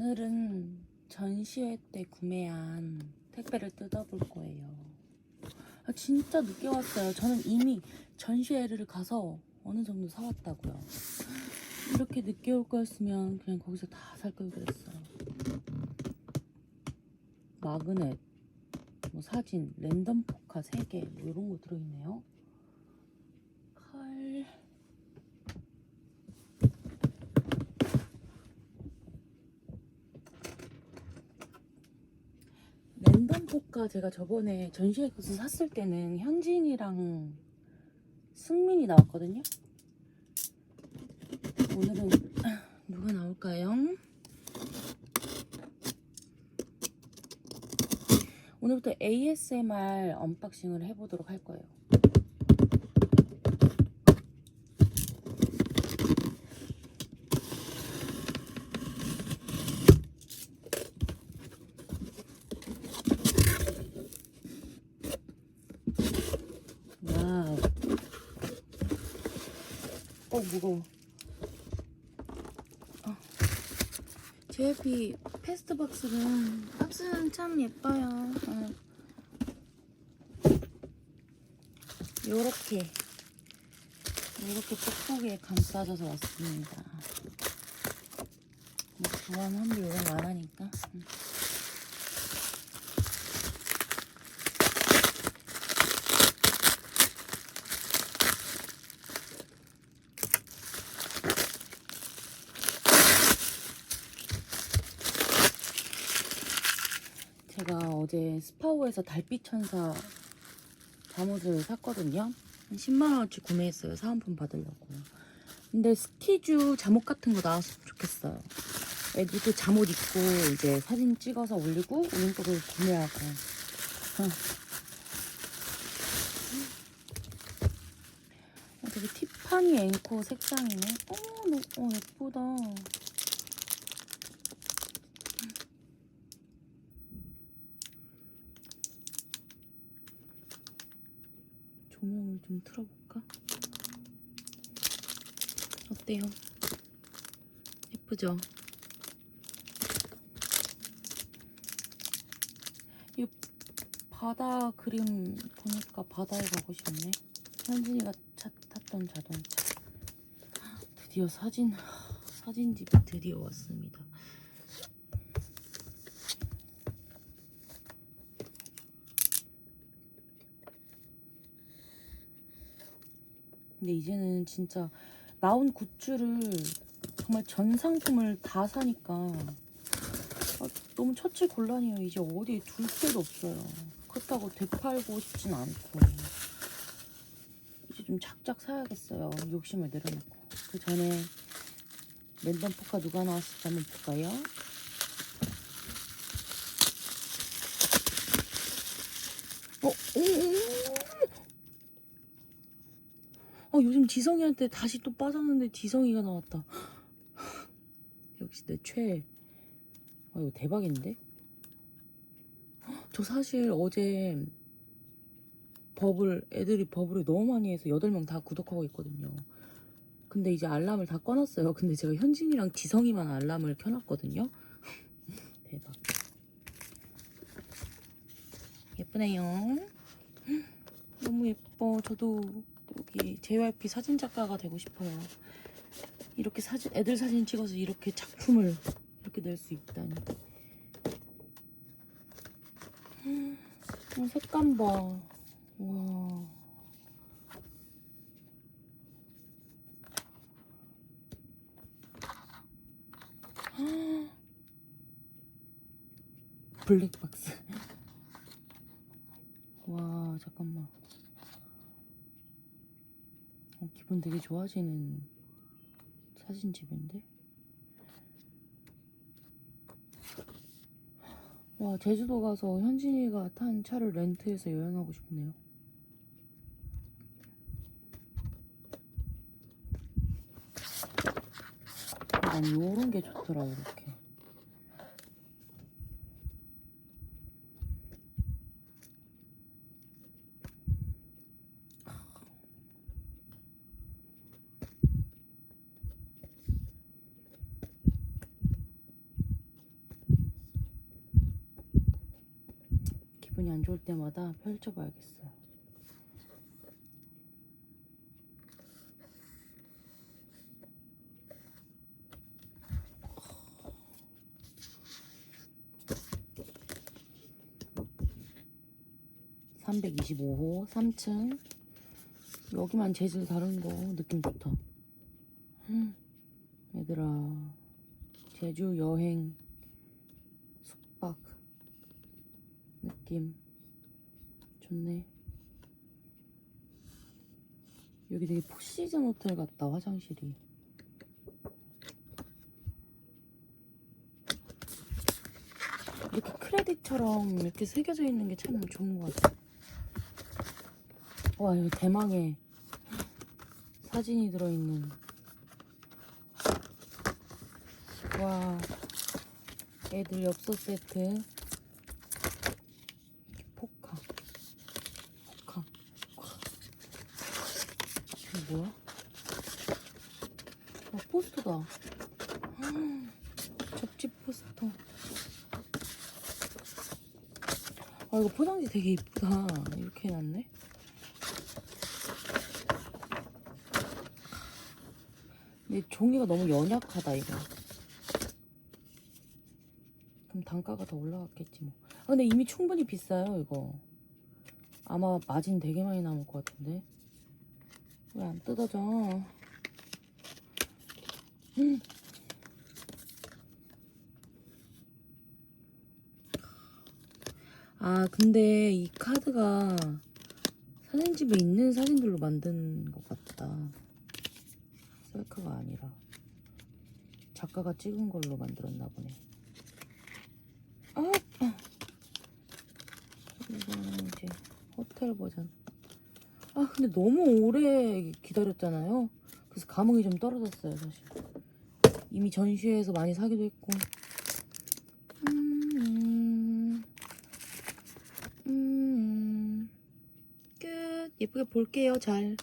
오늘은 전시회 때 구매한 택배를 뜯어볼 거예요. 아, 진짜 늦게 왔어요. 저는 이미 전시회를 가서 어느 정도 사왔다고요. 이렇게 늦게 올 거였으면 그냥 거기서 다 살 걸 그랬어요. 마그넷, 뭐 사진, 랜덤 포카 3개, 뭐 이런 거 들어있네요. 포카 제가 저번에 전시회 가서 샀을 때는 현진이랑 승민이 나왔거든요. 오늘은 누가 나올까요? 오늘부터 ASMR 언박싱을 해보도록 할 거예요. 와우. 어, 무거워. 어. JYP 패스트 박스는 박스는 참 예뻐요. 어. 요렇게 요렇게 뽁뽁이에 감싸져서 왔습니다. 뭐 교환 환불 이런 거 안 하니까. 음. 제가 어제 스파오에서 달빛 천사 잠옷을 샀거든요. 한 10만원어치 구매했어요. 사은품 받으려고. 근데 스티주 잠옷 같은 거 나왔으면 좋겠어요. 애들도 잠옷 입고 이제 사진 찍어서 올리고 오른쪽을 구매하고. 어. 어, 되게 티파니 앵코 색상이네. 어, 너무 어, 예쁘다. 조명을 좀 틀어볼까? 어때요? 예쁘죠? 이 바다 그림 보니까 바다에 가고 싶네. 현진이가 차, 탔던 자동차. 드디어 사진 사진집이 드디어 왔습니다. 근데 이제는 진짜 나온 굿즈를 정말 전 상품을 다 사니까 아, 너무 처치 곤란이에요. 이제 어디에 둘 데도 없어요. 그렇다고 되팔고 싶진 않고 이제 좀 작작 사야겠어요. 욕심을 내려놓고 그 전에 랜덤 포카 누가 나왔을지 한번 볼까요? 어, 오, 오, 어, 요즘 지성이한테 다시 또 빠졌는데 지성이가 나왔다. 역시 내 최애. 아, 이거 대박인데? 저 사실 어제 버블, 애들이 버블을 너무 많이 해서 8명 다 구독하고 있거든요. 근데 이제 알람을 다 꺼놨어요. 근데 제가 현진이랑 지성이만 알람을 켜놨거든요. 대박. 예쁘네요. 너무 예뻐. 저도 여기 JYP 사진작가가 되고 싶어요. 이렇게 사진, 애들 사진 찍어서 이렇게 작품을 이렇게 낼 수 있다니. 어, 색감 봐. 와. 블랙박스. 와, 잠깐만. 어, 기분 되게 좋아지는 사진집인데? 와, 제주도 가서 현진이가 탄 차를 렌트해서 여행하고 싶네요. 난 요런 게 좋더라, 이렇게. 기분이 안 좋을 때마다 펼쳐봐야겠어요. (325호) (3층) 여기만 재질 다른 거 느낌 좋다. 음, 얘들아. 제주 여행 숙박 느낌. 좋네. 여기 되게 포시즌 호텔 같다 화장실이. 이렇게 크레딧처럼 이렇게 새겨져 있는 게 참 좋은 것 같아. 와 여기 대망의 사진이 들어있는. 와 애들 엽서 세트 이렇게 포카 포카 와. 이거 뭐야? 아 포스터다 접지 포스터. 아 이거 포장지 되게 이쁘다. 이렇게 해놨네. 근데 종이가 너무 연약하다 이거. 그럼 단가가 더 올라갔겠지 뭐. 아, 근데 이미 충분히 비싸요 이거. 아마 마진 되게 많이 남을 것 같은데. 왜 안 뜯어져 음. 아 근데 이 카드가 사진집에 있는 사진들로 만든 것 같다. 셀카가 아니라. 작가가 찍은 걸로 만들었나 보네. 아! 이거는 이제 호텔 버전. 아 근데 너무 오래 기다렸잖아요. 그래서 감흥이 좀 떨어졌어요 사실 이미 전시회에서 많이 사기도 했고. 음, 음, 끝. 예쁘게 볼게요 잘